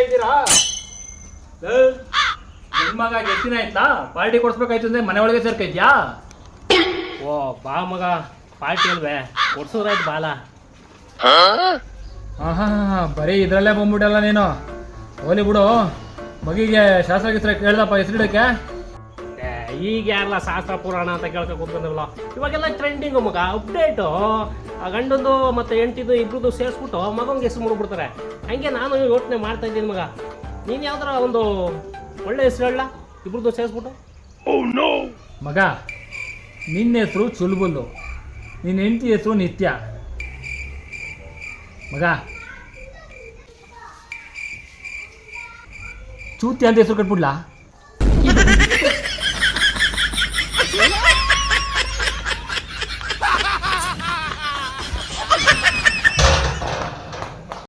ಎದ್ದಿಲ್ಲ ಇದ್ದೀರಾ? ಮಗ ಎತ್ತಿನ ಆಯ್ತಾ? ಪಾರ್ಟಿ ಕೊಡ್ಸ್ಬೇಕಾಯ್ತು ಅಂದ್ರೆ ಮನೆ ಒಳಗೆ ಸೇರ್ಕೈತ್ಯಾ ಓ, ಬಾ ಮಗ, ಪಾರ್ಟಿ ಅಲ್ವೇ? ಕೊಡ್ಸೋದಾಯ್ತು ಬಾಲ. ಬರೀ ಇದ್ರಲ್ಲೇ ಬಂದ್ಬಿಟ್ಟಲ್ಲ ನೀನು. ಹೋಲಿ ಬಿಡು. ಮಗಿಗೆ ಶಾಸ್ತ್ರ ಗಿಸ್ತ್ರ ಕೇಳ್ದಪ್ಪ ಹೆಸರಿಡಕ್ಕೆ. ಈಗ ಯಾರಲ್ಲ ಶಾಸ್ತ್ರ ಪುರಾಣ ಅಂತ ಕೇಳ್ಕೊ ಕೂತ್ಕೊಂಡವಲ್ಲ ಇವಾಗೆಲ್ಲ ಟ್ರೆಂಡಿಂಗು ಮಗ ಅಪ್ಡೇಟು ಆ ಗಂಡಂದು ಮತ್ತು ಹೆಂಡ್ತಿದು ಇಬ್ರದ್ದು ಸೇರಿಸ್ಬಿಟ್ಟು ಮಗಂಗೆ ಹೆಸರು ಮುಡ್ಬಿಡ್ತಾರೆ ಹಂಗೆ ನಾನು ಯೋಚನೆ ಮಾಡ್ತಾ ಇದ್ದೀನಿ ಮಗ. ನೀನು ಯಾವ್ದಾರ ಒಂದು ಒಳ್ಳೆ ಹೆಸರು ಹೇಳ ಇಬ್ಬರದ್ದು ಸೇರಿಸ್ಬಿಟ್ಟು. ಮಗ ನಿನ್ನ ಹೆಸರು ಚುಲ್ಬುಲ್ಲು. ನಿನ್ನ ಹೆಂಡತಿ ಹೆಸರು ನಿತ್ಯ. ಮಗ ಚೂತಿ ಅಂತ ಹೆಸರು ಕಟ್ಬಿಡ್ಲಾ?